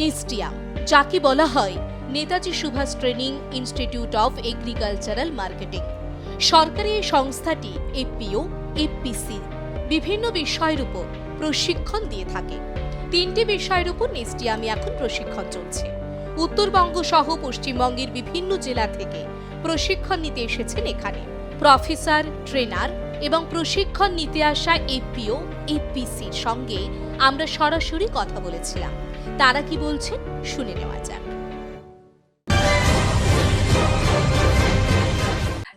নিস্টিয়াম যাকে বলা হয় Netaji Subhas training institute of agricultural marketing. সরকারি এই সংস্থাটি এপিও এপিসি বিভিন্ন বিষয়ের উপর প্রশিক্ষণ দিয়ে থাকে। তিনটি বিষয়ের উপর নেস্টিয়ামে এখন প্রশিক্ষণ চলছে। উত্তরবঙ্গ সহ পশ্চিমবঙ্গের বিভিন্ন জেলা থেকে প্রশিক্ষণ নিতে এসেছেন এখানে। প্রফেসর, ট্রেনার এবং প্রশিক্ষণ নিতে আসা এপিও এপিসির সঙ্গে আমরা সরাসরি কথা বলেছিলাম। তারা কি বলছেন শুনে নেওয়া যাক।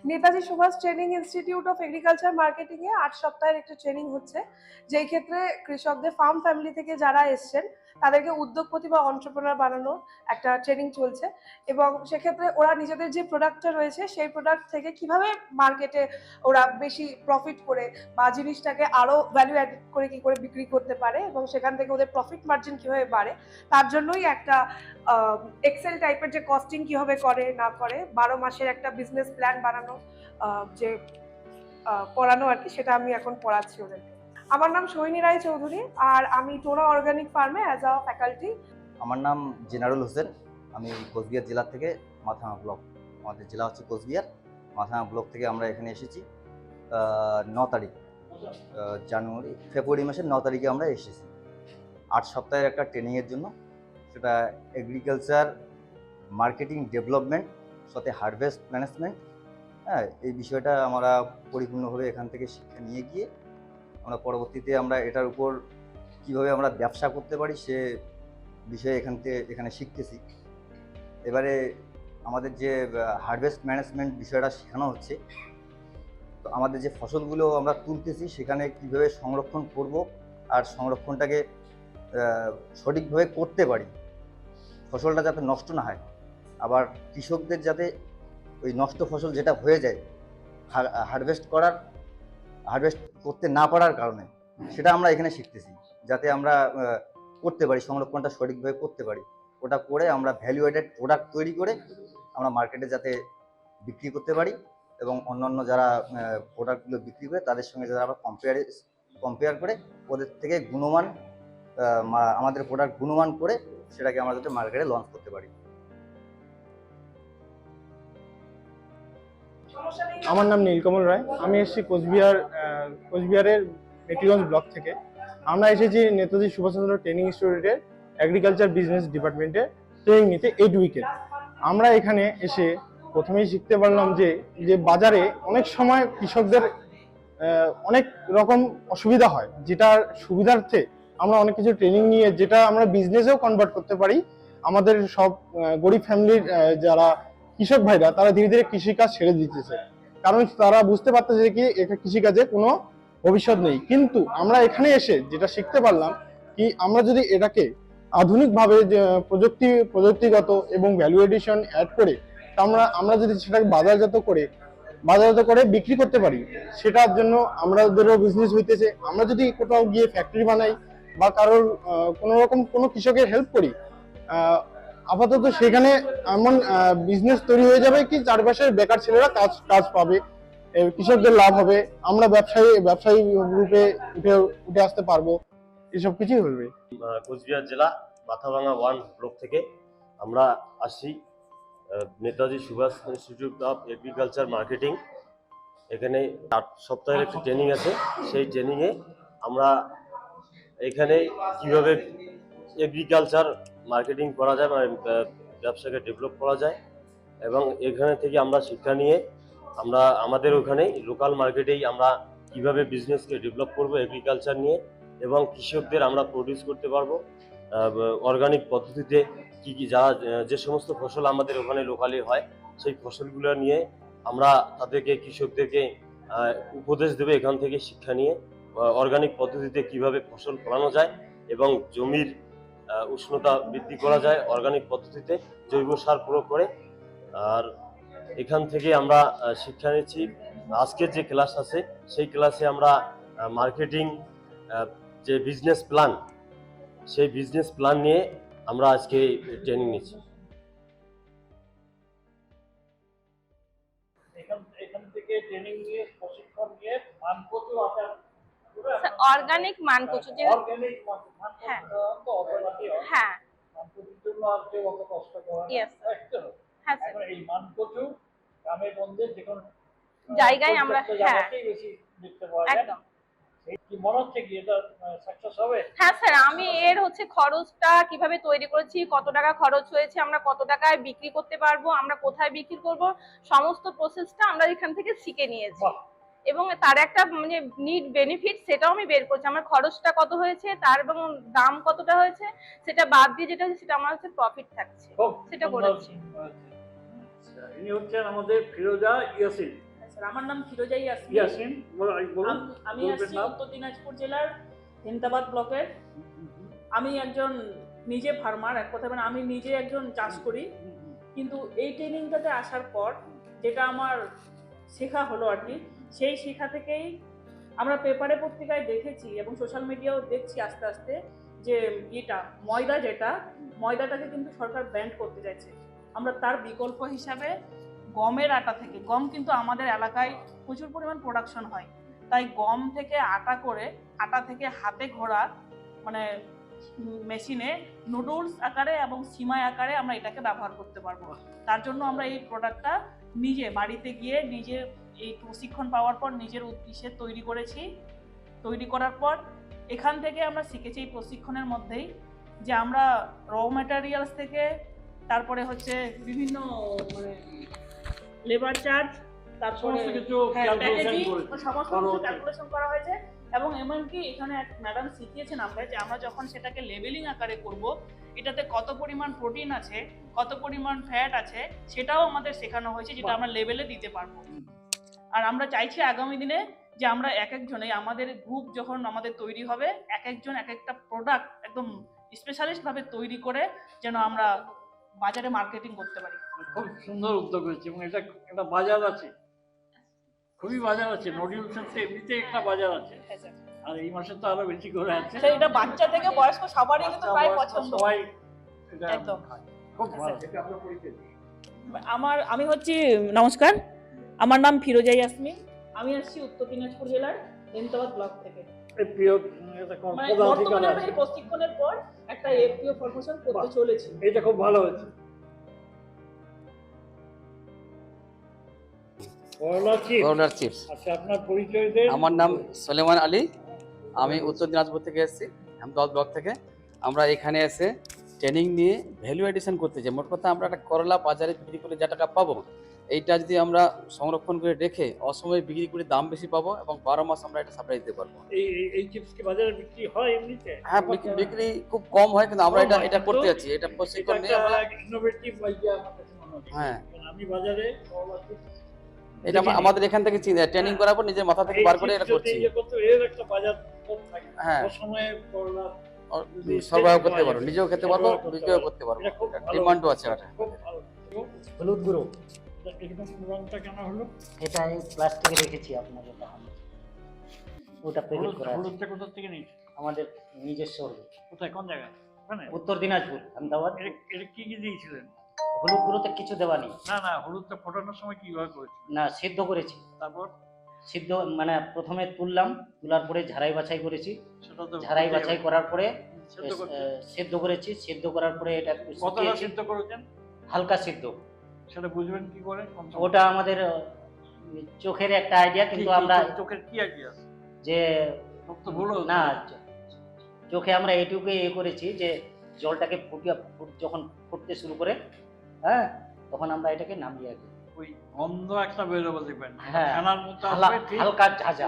Netaji Subhas training institute of agriculture marketing এ আট সপ্তাহের একটা ট্রেনিং হচ্ছে। যেই ক্ষেত্রে কৃষকদের ফার্ম ফ্যামিলি থেকে যারা এসছেন তাদেরকে উদ্যোগপতি বা অন্টারপ্রেনার বানানোর একটা ট্রেনিং চলছে। এবং সেক্ষেত্রে ওরা নিজেদের যে প্রোডাক্টটা রয়েছে, সেই প্রোডাক্ট থেকে কীভাবে মার্কেটে ওরা বেশি প্রফিট করে বা জিনিসটাকে আরও ভ্যালু অ্যাড করে কি করে বিক্রি করতে পারে এবং সেখান থেকে ওদের প্রফিট মার্জিন কীভাবে বাড়ে, তার জন্যই একটা এক্সেল টাইপের যে কস্টিং কীভাবে করে, না করে, বারো মাসের একটা বিজনেস প্ল্যান বানানো যে পড়ানো আর কি, সেটা আমি এখন পড়াচ্ছি ওদেরকে। আমার নাম সোহিনী রায় চৌধুরী আর আমি টোনা অর্গানিক ফার্মে অ্যাজ আ ফ্যাকাল্টি আমার নাম জেনারুল হোসেন। আমি কোচবিহার জেলা থেকে মাথামা ব্লক। আমাদের জেলা হচ্ছে কোচবিহার। মাথামা ব্লক থেকে আমরা এখানে এসেছি ন তারিখ জানুয়ারি, ফেব্রুয়ারি মাসের ন তারিখে আমরা এসেছি। আট সপ্তাহের একটা ট্রেনিংয়ের জন্য। সেটা এগ্রিকালচার মার্কেটিং ডেভেলপমেন্ট সাথে হারভেস্ট ম্যানেজমেন্ট হ্যাঁ এই বিষয়টা আমরা পরিপূর্ণভাবে এখান থেকে শিক্ষা নিয়ে গিয়ে আমরা পরবর্তীতে আমরা এটার উপর কীভাবে আমরা ব্যবসা করতে পারি সে বিষয়ে এখান থেকে, এখানে শিখতেছি। এবারে আমাদের যে হারভেস্ট ম্যানেজমেন্ট বিষয়টা শেখানো হচ্ছে, তো আমাদের যে ফসলগুলো আমরা তুলতেছি সেখানে কীভাবে সংরক্ষণ করব আর সংরক্ষণটাকে সঠিকভাবে করতে পারি। ফসলটা যাতে নষ্ট না হয়, আবার কৃষকদের যাতে ওই নষ্ট ফসল যেটা হয়ে যায় হারভেস্ট করার হারভেস্ট করতে না পারার কারণে সেটা আমরা এখানে শিখতেছি, যাতে আমরা করতে পারি, সংরক্ষণটা সঠিকভাবে করতে পারি। ওটা করে আমরা ভ্যালু অ্যাডেড প্রোডাক্ট তৈরি করে আমরা মার্কেটে যাতে বিক্রি করতে পারি এবং অন্যান্য যারা প্রোডাক্টগুলো বিক্রি করে তাদের সঙ্গে যারা আমরা কম্পেয়ার কম্পেয়ার করে ওদের থেকে গুণমান আমাদের প্রোডাক্ট গুণমান করে সেটাকে আমরা যাতে মার্কেটে লঞ্চ করতে পারি। আমার নাম নীলকমল রায়। আমি এসেছি কোচবিহার কোচবিহারের মেটিগঞ্জ ব্লক থেকে। আমরা এসেছি নেতাজি সুভাষচন্দ্র ট্রেনিং ইনস্টিটিউটের এগ্রিকালচার বিজনেস ডিপার্টমেন্টে ট্রেনিং নিতে এইট উইকের আমরা এখানে এসে প্রথমেই শিখতে পারলাম যে যে বাজারে অনেক সময় কৃষকদের অনেক রকম অসুবিধা হয়, যেটার সুবিধার্থে আমরা অনেক কিছু ট্রেনিং নিয়ে, যেটা আমরা বিজনেসেও কনভার্ট করতে পারি। আমাদের সব গরিব ফ্যামিলির যারা কৃষক ভাইরা তারা ধীরে ধীরে কৃষিকাজ ছেড়ে দিতেছে। কারণ তারা বুঝতে পারতেছে কি এটা কৃষিকাজে কোনো ভবিষ্যৎ নেই। কিন্তু আমরা এখানে এসে যেটা শিখতে পারলাম কি, আমরা যদি এটাকে আধুনিকভাবে প্রযুক্তি, প্রযুক্তিগত এবং ভ্যালু এডিশন অ্যাড করে আমরা আমরা যদি সেটাকে বাজারজাত করে বাজারজাত করে বিক্রি করতে পারি, সেটার জন্য আমাদেরও বিজনেস হইতেছে। আমরা যদি কোথাও গিয়ে ফ্যাক্টরি বানাই বা কারোর কোনো রকম কোনো কৃষকের হেল্প করি আপাতত সেখানে এমন বিজনেস তৈরি হয়ে যাবে কি চারপাশের বেকার ছেলেরা কাজ কাজ পাবে কৃষকদের লাভ হবে আমরা ব্যবসায়ী ব্যবসায়ী রূপে উঠে উঠে আসতে পারব এসব কিছুই হবে। কোচবিহার জেলা মাথাভাঙা ওয়ান ব্লক থেকে আমরা আহ, Netaji Subhas institute of agriculture marketing. এখানে আট সপ্তাহের একটা ট্রেনিং আছে সেই ট্রেনিংয়ে আমরা এখানে কীভাবে এগ্রিকালচার মার্কেটিং করা যায় মানে ব্যবসাকে ডেভেলপ করা যায়। এবং এখানে থেকে আমরা শিক্ষা নিয়ে আমরা, আমাদের ওখানেই লোকাল মার্কেটেই আমরা কীভাবে বিজনেসকে ডেভেলপ করব এগ্রিকালচার নিয়ে এবং কৃষকদের আমরা প্রডিউস করতে পারব। অর্গানিক পদ্ধতিতে কি কি যা, যে সমস্ত ফসল আমাদের ওখানে লোকালি হয়, সেই ফসলগুলো নিয়ে আমরা তাদেরকে, কৃষকদেরকে উপদেশ দেবে এখান থেকে শিক্ষা নিয়ে অর্গানিক পদ্ধতিতে কীভাবে ফসল ফলানো যায় এবং জমির উষ্ণতা বৃদ্ধি করা যায় অর্গানিক পদ্ধতিতে জৈব সার প্রয়োগ করে। আর এখান থেকে আমরা শিক্ষা নিচ্ছি। আজকের যে ক্লাস আছে সেই ক্লাসে আমরা মার্কেটিং যে বিজনেস প্ল্যান সেই বিজনেস প্ল্যান নিয়ে আমরা আজকে ট্রেনিং নিচ্ছি। মান অর্গানিক মানকচু যে অর্গানিক মান হ্যাঁ। হ্যাঁ। হ্যাঁ। স্যার জায়গায় আমরা হ্যাঁ। একদম। হবে? হ্যাঁ স্যার আমি এর হচ্ছে খরচটা কীভাবে তৈরি করেছি কত টাকা খরচ হয়েছে আমরা কত টাকায় বিক্রি করতে পারব আমরা কোথায় বিক্রি করব সমস্ত প্রসেসটা আমরা এখান থেকে শিখে নিয়েছি। এবং তার একটা মানে নিড বেনিফিট সেটাও আমি বের করছি। আমার খরচটা কত হয়েছে তার এবং দাম কতটা হয়েছে সেটা বাদ দিয়ে যেটা হচ্ছে সেটা আমার হচ্ছে প্রফিট থাকছে। সেটা করেছি। আচ্ছা, ইনি হচ্ছেন আমাদের ফিরোজা ইয়াসিন। স্যার আমার নাম ফিরোজা ইয়াসিন। বলুন আমি আসছি উত্তর দিনাজপুর জেলার হেমতাবাদ ব্লকের। আমি একজন নিজে ফার্মার এক কথা মানে আমি নিজে একজন চাষ করি। কিন্তু এই ট্রেনিংটাতে আসার পর যেটা আমার শেখা হলো আর কি সেই শেখা থেকেই আমরা পেপারে পত্রিকায় দেখেছি এবং সোশ্যাল মিডিয়াও দেখছি আস্তে আস্তে যে এটা ময়দা যেটা, ময়দাটাকে কিন্তু সরকার ব্যান্ড করতে চাইছে। আমরা তার বিকল্প হিসাবে গমের আটা থেকে, গম কিন্তু আমাদের এলাকায় প্রচুর পরিমাণ প্রোডাকশন হয়। তাই গম থেকে আটা করে, আটা থেকে হাতে ঘোরা মানে মেশিনে নুডলস আকারে এবং সিমাই আকারে আমরা এটাকে ব্যবহার করতে পারব। তার জন্য আমরা এই প্রোডাক্টটা নিজে বাড়িতে গিয়ে নিজে এই প্রশিক্ষণ পাওয়ার পর নিজের উদ্দেশ্যে তৈরি করেছি। তৈরি করার পর এখান থেকে আমরা শিখেছি এই প্রশিক্ষণের মধ্যেই যে আমরা র ম্যাটেরিয়ালস থেকে তারপরে হচ্ছে বিভিন্ন মানে লেবার চার্জ তারপরে সমস্ত কিছু। ক্যালকুলেশন করা হয়েছে এবং এমনকি এখানে এক ম্যাডাম শিখিয়েছেন আমরা যে আমরা যখন সেটাকে লেবেলিং আকারে করব এটাতে কত পরিমাণ প্রোটিন আছে কত পরিমাণ ফ্যাট আছে সেটাও আমাদের শেখানো হয়েছে যেটা আমরা লেবেলে দিতে পারব। আর আমরা চাইছি আগামী দিনে যে আমরা এক একজনে আমাদের গ্রুপ যখন আমাদের তৈরি হবে এক একজন এক একটা প্রোডাক্ট একদম স্পেশালিস্ট ভাবে তৈরি করে যেন আমরা বাজারে মার্কেটিং করতে পারি। খুব সুন্দর উদ্যোগ হয়েছে এবং এটা একটা বাজার আছে। খুবই বাজার আছে নডিউল সেন্সে একটা বাজার আছে। আর এই মাসে তো আরও বেশি করে আছে। এটা বাচ্চা থেকে বয়স্ক সবারই কিন্তু প্রায় পছন্দ। সবাই একদম। খুব ভালো। এটা আপনার পরিচয় আমার আমি হচ্ছি নমস্কার। আমার নাম ফিরোজা ইয়াসমিন। আমি আসছি উত্তর দিনাজপুর জেলার হেমতাবাদ ব্লক থেকে। প্রিয় মানে পদাধিকার বর্তমানে আমি আছে এই প্রশিক্ষণের পর একটা এফপিও ফরমেশন করতে চলেছি। এটা খুব ভালো হয়েছে। করলা চিপস করোনার চিপস আচ্ছা আপনার পরিচয় দেন। আমার নাম সলেমান আলী। আমি উত্তর দিনাজপুর থেকে এসেছি আহমদাবাদ ব্লক থেকে। আমরা এখানে এসে ট্রেনিং নিয়ে ভ্যালু এডিশন করতে চাই। মোট কথা আমরা একটা করলা বাজারে বিক্রি করে যা টাকা পাবো এইটা যদি আমরা সংরক্ষণ করে রেখে অসময়ে বিক্রি করে দাম বেশি পাবো এবং বারো মাস আমরা এটা সাপ্লাই দিতে পারব। এই এই- এই চিপস কি বাজারে বিক্রি হয় এমনিতে? হ্যাঁ বিক্রি- বিক্রি খুব কম হয় কিন্তু আমরা এটা এটা করতে যাচ্ছি এটা প্রশিক্ষণ নিয়ে আমরা ইনোভেটিভ আইডিয়া আমার কাছে মনে হ্যাঁ। আমি বাজারে এটা আমাদের এখান থেকে ট্রেনিং করার পর নিজের মাথা থেকে বার করে এটা করছি। ইয়ে করতে এর একটা বাজার কম থাকে। হ্যাঁ। সময়ে করলা সরবরাহ করতে পারব নিজেও খেতে পারব বিক্রিও পারব। করতে পারব। ডিমান্ডও আছে এটা হলুদ গুঁড়ো। এরকম রংটা কেন হলো? এটা এই প্লাস্টিকে রেখেছি আপনাকে দেখানো। ওটা প্যাকেট করা হলুদটা কোথা থেকে নিয়েছে আমাদের নিজস্ব হলুদ। কোথায়? কোন জায়গায়? ওখানে? উত্তর দিনাজপুর আহমেদাবাদ। এটা এটা কি কি দিয়েছিলেন? হলুদ গুঁড়োতে কিছু দেওয়া নেই। না না হলুদটা ফোটানোর সময় কীভাবে করেছে না সিদ্ধ করেছি। তারপর? সিদ্ধ মানে প্রথমে তুললাম তোলার পরে ঝাড়াই বাছাই করেছি। সেটা ঝাড়াই বাছাই করার পরে সেদ্ধ করেছি। সিদ্ধ করার পরে এটা কতটা সিদ্ধ করেছেন? হালকা সিদ্ধ। সেটা বুঝবেন কি করে? ওটা আমাদের চোখের একটা আইডিয়া কিন্তু আমরা চোখের কি আইডিয়া যে ভুল। না চোখে আমরা এইটুকু এ করেছি যে জলটাকে ফুটিয়ে যখন ফুটতে শুরু করে হ্যাঁ তখন আমরা এটাকে নামিয়ে রাখি ওই গন্ধ একটা বেরোবে দেখবেন। হ্যাঁ, ফেনার মতো হালকা ঝাঁঝা।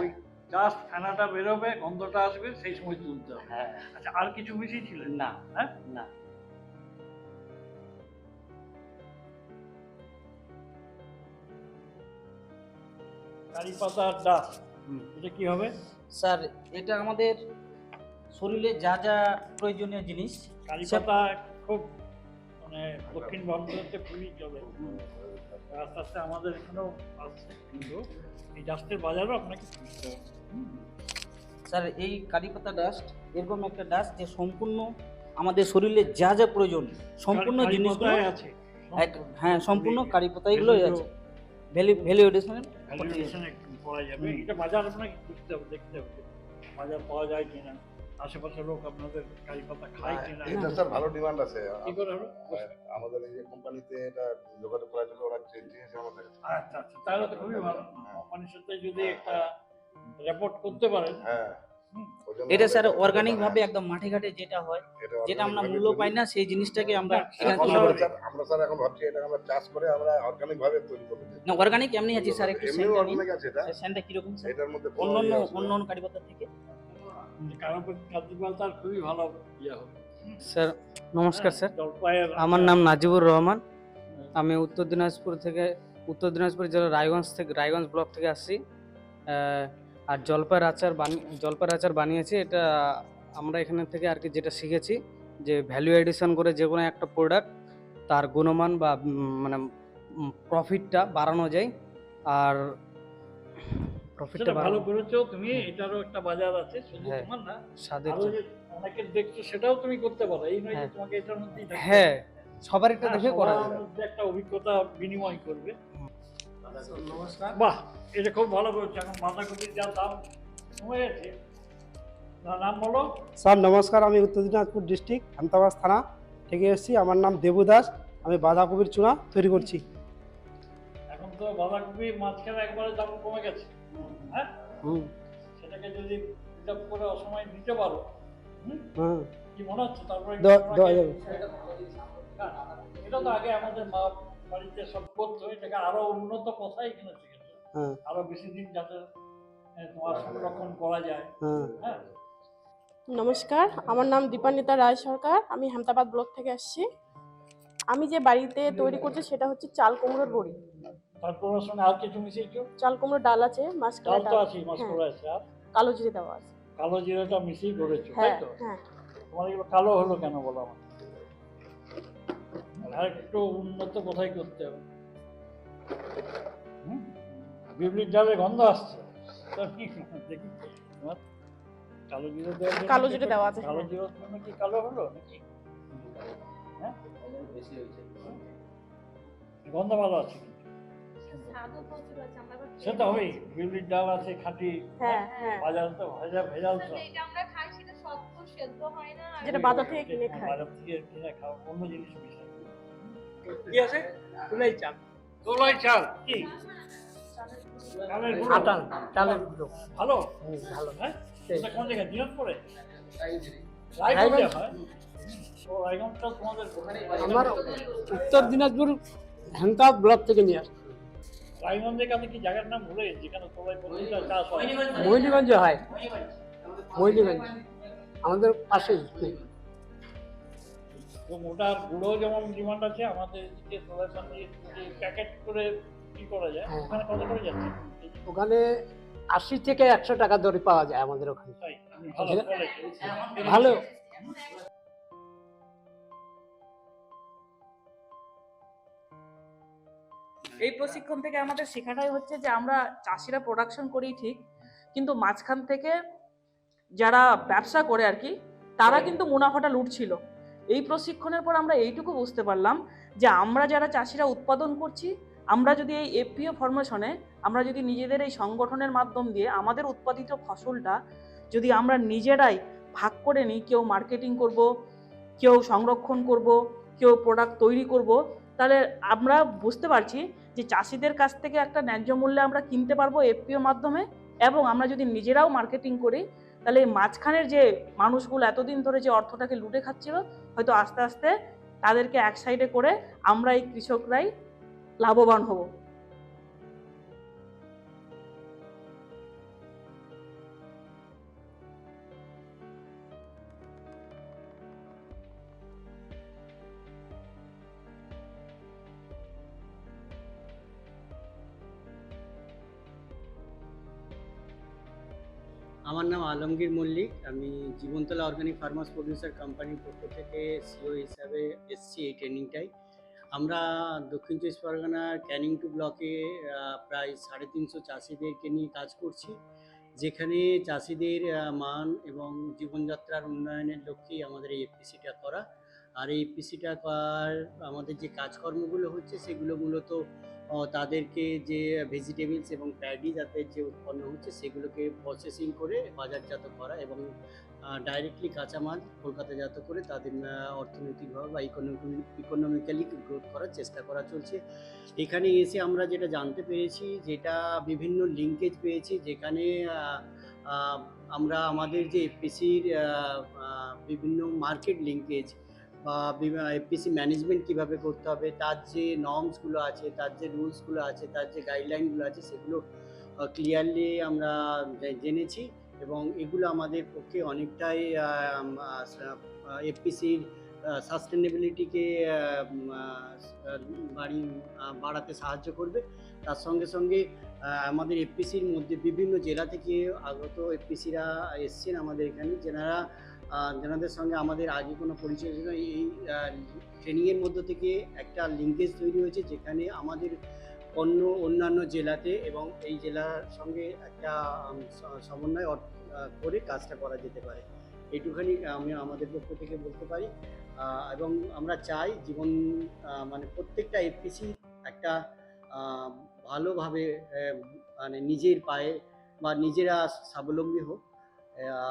জাস্ট ফেনাটা বেরোবে গন্ধটা আসবে সেই সময় তুলতে হবে। হ্যাঁ। আচ্ছা আর কিছু মিশিয়েছিলেন? না হ্যাঁ? না। কারি পাতার ডাস এটা কি হবে? স্যার এটা আমাদের শরীরে যা যা প্রয়োজনীয় জিনিস কারি পাতা খুব মানে দক্ষিণ ভারতে খুবই চলে। আস্তে আস্তে আমাদের এখানেও আসছে। কিন্তু এই ডাস্টের বাজারও আপনাকে হবে। স্যার এই কারিপাতা ডাস্ট এরকম একটা ডাস্ট যে সম্পূর্ণ আমাদের শরীরে যা যা প্রয়োজন সম্পূর্ণ কারি জিনিসগুলো আছে। হ্যাঁ সম্পূর্ণ কারিপাতা এগুলোই আছে। ভ্যালি ভ্যালুয়েশন একটু করা যাবে এটা বাজার আপনাকে খুঁজতে হবে দেখতে হবে বাজার পাওয়া যায় কিনা আশেপাশের লোক আপনাদের কারি পাতা খায় কিনা। এটা স্যার ভালো ডিমান্ড আছে। কি করে হলো আমাদের এই যে কোম্পানিতে এটা যোগাযোগ করার জন্য ওরা চেঞ্জ আমাদের আচ্ছা আচ্ছা তাহলে তো খুবই ভালো। কোম্পানির সাথে যদি একটা রেপোর্ট করতে পারেন হ্যাঁ। এটা স্যার অর্গানিক ভাবে একদম মাঠে ঘাটে যেটা হয় যেটা আমরা মূল্য পাই না সেই জিনিসটাকে আমরা এখানে তুলে আমরা স্যার- এখন ভাবছি এটা আমরা চাষ করে আমরা অর্গানিক ভাবে তৈরি করব না অর্গানিক এমনি আছে স্যার একটু অর্গানিক আছে এটা? সেন্টটা কীরকম স্যার? এটার মধ্যে কোনো অন্য অন্য ইয়ে আছে। না। অন্য অন্য কারি পাতা থেকে? কারণ খাদ্য তার খুবই ভালো ইয়ে হবে স্যার। নমস্কার স্যার আমার নাম নাজিবুর রহমান। আমি উত্তর দিনাজপুর থেকে উত্তর দিনাজপুর জেলার রায়গঞ্জ থেকে রায়গঞ্জ ব্লক থেকে আসছি। আহ, আর জলপাইয়ের আচার বানি জলপাইয়ের আচার বানিয়েছি এটা আমরা এখানে থেকে আর কি যেটা শিখেছি যে ভ্যালু এডিশন করে যে কোনো একটা প্রোডাক্ট তার গুণমান বা মানে প্রফিটটা বাড়ানো যায় আর প্রফিটটা ভালো করেছ তুমি এটারও একটা বাজার আছে শুধু হ্যাঁ। তোমার না স্বাদের আরও দেখছ সেটাও তুমি করতে পারো এই নয় যে হ্যাঁ। তোমাকে এটার মধ্যেই হ্যাঁ সবার এটা হ্যাঁ, দেখে করা যায় একটা অভিজ্ঞতা বিনিময় করবে নমস্কার। বাহ এটা খুব ভালো করেছে এখন বাঁধাকপির যা দাম কমে গেছে না, নাম বলো। স্যার নমস্কার আমি উত্তর দিনাজপুর ডিস্ট্রিক্ট হামতাবাস থানা থেকে এসেছি। আমার নাম দেবু দাস আমি বাঁধাকপির চূড়া তৈরি করছি। এখন তো বাঁধাকপি মাঝখানে একবারে দাম কমে গেছে। হ্যাঁ? হুম। সেটাকে যদি রিজার্ভ করে অসময় দিতে পারো। হুম? হ্যাঁ কি মনে হচ্ছে? তারপরে। না, এটা তো আগে আমাদের মা বাড়িতে সব করতো এটাকে আরও উন্নত কথাই শিখেছে হ্যাঁ। আরও বেশি দিন যাতে তোমার সংরক্ষণ করা যায়। হ্যাঁ। হ্যাঁ। নমস্কার আমার নাম দীপান্বিতা রায় সরকার আমি হামতাবাদ ব্লক থেকে আসছি। আমি যে বাড়িতে তৈরি করছি সেটা হচ্ছে চাল কুমড়োর বড়ি। তারপর সঙ্গে আর কিছু মিশিয়েছো চাল কুমড়োর ডাল আছে ডাল আছে মাছ হ্যাঁ, আছে আর? কালো জিরে দেওয়া আছে। কালো জিরেটা মিশিয়ে করেছ তাই হ্যাঁ তো? হ্যাঁ। তোমার এগুলো কালো হলো কেন বলো আমার আর একটু উন্নত কোথায় করতে হবে? হুম? বিউলির ডালে গন্ধ আসছে। দেখি। তোমার কালো জিরে কালো জিরে দেওয়া আছে, কালো হ্যাঁ। জিরের জন্য কি কালো হলো নাকি? হ্যাঁ? গন্ধ ভালো আছে সে তো হবেই। বিউলির ডাল আছে খাঁটি হ্যাঁ হ্যাঁ। বাজার তো ভেজা ভেজাল তো। যেটা আমরা খাই সেটা শক্ত সেদ্ধ হয় না। আর যেটা বাজার থেকে কিনে খায়। বাজার থেকে কিনে খাও অন্য জিনিস কি আছে? তুলাই চাল। তোলাই চাল। কি? আটাল চালের গুঁড়ো। ভালো? ভালো। হ্যাঁ? কোন জায়গায়? দিনাজপুরে রায়গঞ্জে? হয়। তোমাদের আমার উত্তর দিনাজপুর হামতা ব্লক থেকে নিয়ে আসছি। কাছে কি জায়গার নাম ভুলে গেছি? যেখানে হয়। মহিলিগঞ্জে হয়। মহিলিগঞ্জ আমাদের পাশেই। এবং ওটার গুঁড়ো যেমন ডিমান্ড আছে আমাদের পানির প্যাকেট করে কি করা যায় হ্যাঁ। ওখানে কত করে যাচ্ছে? ওখানে আশি থেকে একশো টাকা দরে পাওয়া যায় আমাদের ওখানে। ভালো ভালো এই প্রশিক্ষণ থেকে আমাদের শেখাটাই হচ্ছে যে আমরা চাষিরা প্রোডাকশন করি ঠিক কিন্তু মাঝখান থেকে যারা ব্যবসা করে আর কি তারা কিন্তু মুনাফাটা লুটছিল। এই প্রশিক্ষণের পর আমরা এইটুকু বুঝতে পারলাম যে আমরা যারা চাষিরা উৎপাদন করছি, আমরা যদি এই এফপিও ফরমেশনে আমরা যদি নিজেদের এই সংগঠনের মাধ্যম দিয়ে আমাদের উৎপাদিত ফসলটা যদি আমরা নিজেরাই ভাগ করে নিই, কেউ মার্কেটিং করব, কেউ সংরক্ষণ করব, কেউ প্রোডাক্ট তৈরি করব, তাহলে আমরা বুঝতে পারছি যে চাষিদের কাছ থেকে একটা ন্যায্য মূল্যে আমরা কিনতে পারব এফপিও মাধ্যমে এবং আমরা যদি নিজেরাও মার্কেটিং করি, তাহলে মাঝখানের যে মানুষগুলো এতদিন ধরে যে অর্থটাকে লুটে খাচ্ছিল হয়তো আস্তে আস্তে তাদেরকে এক সাইডে করে আমরা এই কৃষকরাই লাভবান হব। আমার নাম আলমগীর মল্লিক। আমি জীবনতলা অর্গানিক ফার্মার্স প্রডিউসার কোম্পানির পক্ষ থেকে সিও হিসাবে এসছি এই ট্রেনিংটাই। আমরা দক্ষিণ চব্বিশ পরগনার ক্যানিং টু ব্লকে প্রায় সাড়ে তিনশো চাষিদেরকে নিয়ে কাজ করছি। যেখানে চাষিদের মান এবং জীবনযাত্রার উন্নয়নের লক্ষ্যেই আমাদের এই এফপিসিটা করা। আর এই এফপিসিটা করার আমাদের যে কাজকর্মগুলো হচ্ছে, সেগুলো মূলত তাদেরকে যে ভেজিটেবলস এবং প্যাডি যাতে যে উৎপন্ন হচ্ছে, সেগুলোকে প্রসেসিং করে বাজারজাত করা এবং ডাইরেক্টলি কাঁচামাল কলকাতাজাত করে তাদের অর্থনৈতিকভাবে বা ইকোনমি ইকোনমিক্যালি গ্রোথ করার চেষ্টা করা চলছে। এখানে এসে আমরা যেটা জানতে পেরেছি, যেটা বিভিন্ন লিঙ্কেজ পেয়েছি, যেখানে আমরা আমাদের যে এফপিসির বিভিন্ন মার্কেট লিঙ্কেজ এফপিসি ম্যানেজমেন্ট কীভাবে করতে হবে, তার যে নর্মসগুলো আছে, তার যে রুলসগুলো আছে, তার যে গাইডলাইনগুলো আছে, সেগুলো ক্লিয়ারলি আমরা জেনেছি এবং এগুলো আমাদের পক্ষে অনেকটাই এফপিসির সাস্টেনেবিলিটিকে বাড়ি বাড়াতে সাহায্য করবে। তার সঙ্গে সঙ্গে আমাদের এফপিসির মধ্যে বিভিন্ন জেলা থেকে আগত এফপিসিরা এসছেন আমাদের এখানে, যেনারা যেনাদের সঙ্গে আমাদের আগে কোনো পরিচয় ছিল, এই ট্রেনিংয়ের মধ্য থেকে একটা লিঙ্কেজ তৈরি হয়েছে যেখানে আমাদের অন্য, অন্যান্য জেলাতে এবং এই জেলার সঙ্গে একটা সমন্বয় করে কাজটা করা যেতে পারে। এইটুখানি আমি আমাদের পক্ষ থেকে বলতে পারি। এবং আমরা চাই জীবন মানে প্রত্যেকটা এফপিসি একটা ভালোভাবে মানে নিজের পায়ে বা নিজেরা স্বাবলম্বী হোক।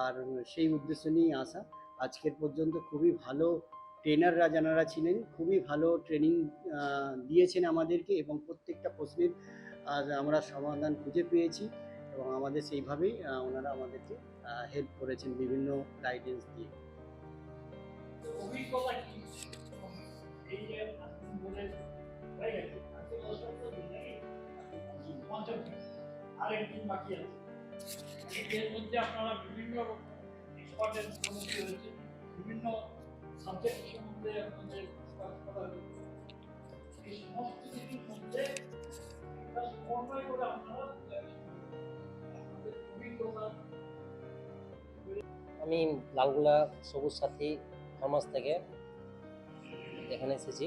আর সেই উদ্দেশ্য নিয়েই আসা আজকের পর্যন্ত খুবই ভালো ট্রেনাররা যারা ছিলেন, খুবই ভালো ট্রেনিং দিয়েছেন আমাদেরকে এবং প্রত্যেকটা প্রশ্নের আমরা সমাধান খুঁজে পেয়েছি এবং আমাদের সেইভাবেই ওনারা আমাদেরকে হেল্প করেছেন বিভিন্ন গাইডেন্স দিয়ে। আরেকদিন বাকি আছে এর মধ্যে আপনারা বিভিন্ন বিভিন্ন সাবজেক্ট সম্বন্ধে আপনাদের আমি লালগুলা সবুজ সাথী ফার্মাস থেকে এখানে এসেছি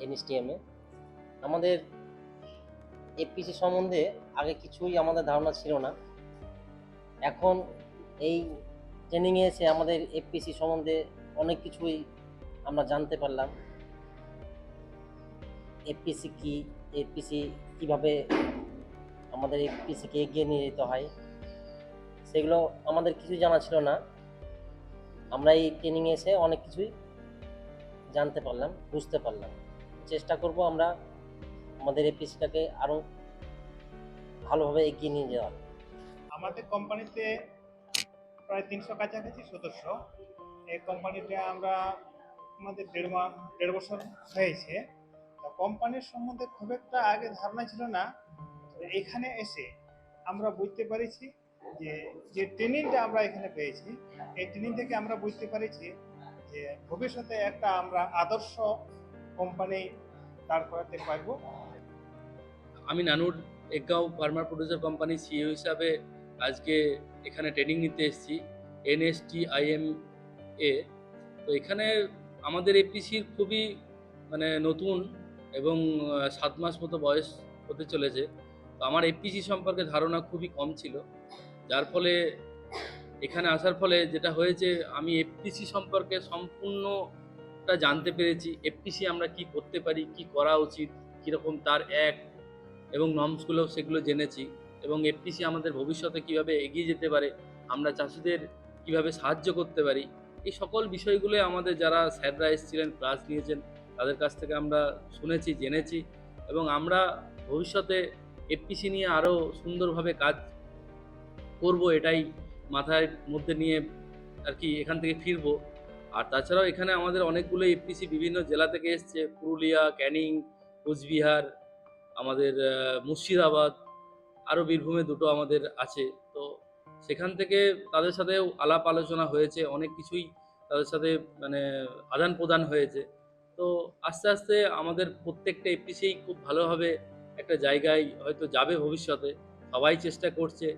এনএসটিএমে। আমাদের এপিসি সম্বন্ধে আগে কিছুই আমাদের ধারণা ছিল না। এখন এই ট্রেনিংয়ে এসে আমাদের এপিসি সম্বন্ধে অনেক কিছুই আমরা জানতে পারলাম। এপিসি কি এপিসি কীভাবে আমাদের এপিসিকে এগিয়ে নিয়ে যেতে হয়, সেগুলো আমাদের কিছু জানা ছিল না। আমরা এই ট্রেনিংয়ে এসে অনেক কিছুই জানতে পারলাম, বুঝতে পারলাম। চেষ্টা করব আমরা আমাদের এপিসিটাকে আরও ভালোভাবে এগিয়ে নিয়ে যাওয়ার আমাদের কোম্পানিতে প্রায় তিনশো কাছাকাছি সদস্য। এই কোম্পানিতে আমরা আমাদের দেড় মাস দেড় বছর হয়েছে। তা কোম্পানির সম্বন্ধে খুব একটা আগে ধারণা ছিল না। এখানে এসে আমরা বুঝতে পেরেছি যে যে ট্রেনিংটা আমরা এখানে পেয়েছি, এই ট্রেনিং থেকে আমরা বুঝতে পেরেছি যে ভবিষ্যতে একটা আমরা আদর্শ কোম্পানি দাঁড় করাতে পারব। আমি Nanoor Ekgaon farmer producer company CEO হিসাবে আজকে এখানে ট্রেনিং নিতে এসেছি এনএসটি আইএম এ তো এখানে আমাদের এপিসির খুবই মানে নতুন এবং সাত মাস মতো বয়স হতে চলেছে। তো আমার এপিসি সম্পর্কে ধারণা খুবই কম ছিল। যার ফলে এখানে আসার ফলে যেটা হয়েছে, আমি এফপিসি সম্পর্কে সম্পূর্ণটা জানতে পেরেছি এফপিসি আমরা কি করতে পারি, কি করা উচিত, কীরকম তার এক এবং নর্মসগুলো সেগুলো জেনেছি এবং এফপিসি আমাদের ভবিষ্যতে কীভাবে এগিয়ে যেতে পারে, আমরা চাষিদের কীভাবে সাহায্য করতে পারি, এই সকল বিষয়গুলো আমাদের যারা স্যাররা এসেছিলেন ক্লাস নিয়েছেন, তাদের কাছ থেকে আমরা শুনেছি, জেনেছি এবং আমরা ভবিষ্যতে এফপিসি নিয়ে আরও সুন্দরভাবে কাজ করব এটাই মাথায় মধ্যে নিয়ে আর কি এখান থেকে ফিরবো। আর তাছাড়াও এখানে আমাদের অনেকগুলো এফপিসি বিভিন্ন জেলা থেকে এসছে, পুরুলিয়া, ক্যানিং, কোচবিহার আমাদের মুর্শিদাবাদ আরও বীরভূমে দুটো আমাদের আছে। তো সেখান থেকে তাদের সাথেও আলাপ আলোচনা হয়েছে, অনেক কিছুই তাদের সাথে মানে আদান প্রদান হয়েছে। তো আস্তে আস্তে আমাদের প্রত্যেকটা এপিসি খুব ভালোভাবে একটা জায়গায় হয়তো যাবে ভবিষ্যতে। সবাই চেষ্টা করছে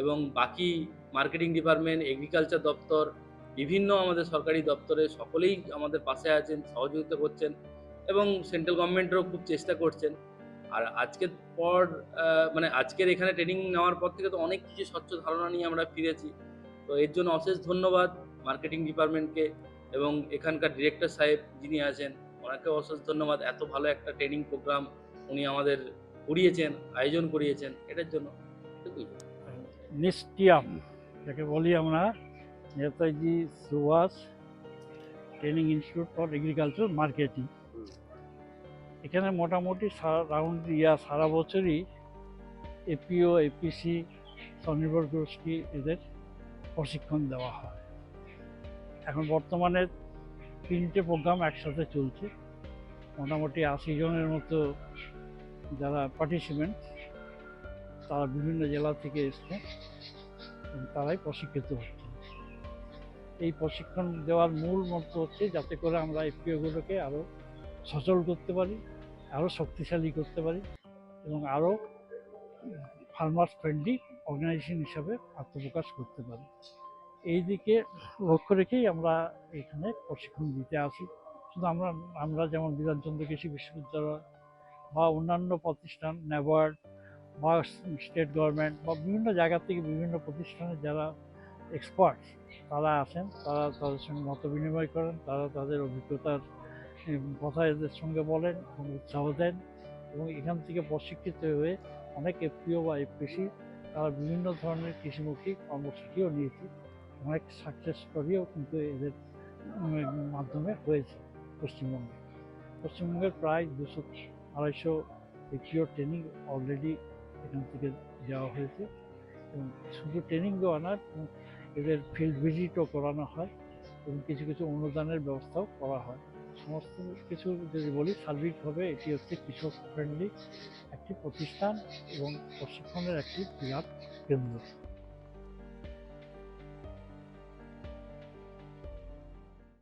এবং বাকি মার্কেটিং ডিপার্টমেন্ট, এগ্রিকালচার দপ্তর, বিভিন্ন আমাদের সরকারি দপ্তরে সকলেই আমাদের পাশে আছেন, সহযোগিতা করছেন এবং সেন্ট্রাল গভর্নমেন্টেরও খুব চেষ্টা করছেন। আর আজকের পর মানে আজকের এখানে ট্রেনিং নেওয়ার পর থেকে তো অনেক কিছু স্বচ্ছ ধারণা নিয়ে আমরা ফিরেছি। তো এর জন্য অশেষ ধন্যবাদ মার্কেটিং ডিপার্টমেন্টকে এবং এখানকার ডিরেক্টর সাহেব যিনি আছেন ওনাকে অশেষ ধন্যবাদ। এত ভালো একটা ট্রেনিং প্রোগ্রাম উনি আমাদের করিয়েছেন আয়োজন করিয়েছেন এটার জন্য নিস্টিয়াম যাকে বলি আমরা Netaji Subhas training institute for agriculture marketing এখানে মোটামুটি সারা রাউন্ড ইয়া সারা বছরই এপিও এপিসি স্বনির্ভর গোষ্ঠী এদের প্রশিক্ষণ দেওয়া হয়। এখন বর্তমানে তিনটে প্রোগ্রাম একসাথে চলছে। মোটামুটি আশি জনের মতো যারা পার্টিসিপেন্ট তারা বিভিন্ন জেলা থেকে এসছে তারাই প্রশিক্ষিত হচ্ছে। এই প্রশিক্ষণ দেওয়ার মূল মন্ত্র হচ্ছে যাতে করে আমরা এফপিওগুলোকে আরও সচল করতে পারি। আরও শক্তিশালী করতে পারি এবং আরও ফার্মার্স ফ্রেন্ডলি অর্গানাইজেশন হিসাবে আত্মপ্রকাশ করতে পারি। এই দিকে লক্ষ্য রেখেই আমরা এখানে প্রশিক্ষণ দিতে আসি। শুধু আমরা আমরা যেমন বিধানচন্দ্র কৃষি বিশ্ববিদ্যালয় বা অন্যান্য প্রতিষ্ঠান ন্যাবার্ড বা স্টেট গভর্নমেন্ট বা বিভিন্ন জায়গা থেকে বিভিন্ন প্রতিষ্ঠানে যারা এক্সপার্ট তারা আসেন তারা তাদের সঙ্গে মত বিনিময় করেন, তারা তাদের অভিজ্ঞতার কথা এদের সঙ্গে বলেন এবং উৎসাহ দেন এবং এখান থেকে প্রশিক্ষিত হয়ে অনেক এফপিও বা এফপিসি তারা বিভিন্ন ধরনের কৃষিমুখী কর্মসূচিও নিয়েছে। অনেক সাকসেস স্টোরিও কিন্তু এদের মাধ্যমে হয়েছে পশ্চিমবঙ্গে। পশ্চিমবঙ্গের প্রায় দুশো আড়াইশো এফপিও ট্রেনিং অলরেডি এখান থেকে দেওয়া হয়েছে এবং শুধু ট্রেনিং দেওয়া না, এদের ফিল্ড ভিজিটও করানো হয় এবং কিছু কিছু অনুদানের ব্যবস্থাও করা হয়। সমস্ত কিছু যদি বলি সার্বিকভাবে এটি হচ্ছে কৃষক ফ্রেন্ডলি একটি প্রতিষ্ঠান এবং প্রশিক্ষণের একটি বিরাট কেন্দ্র।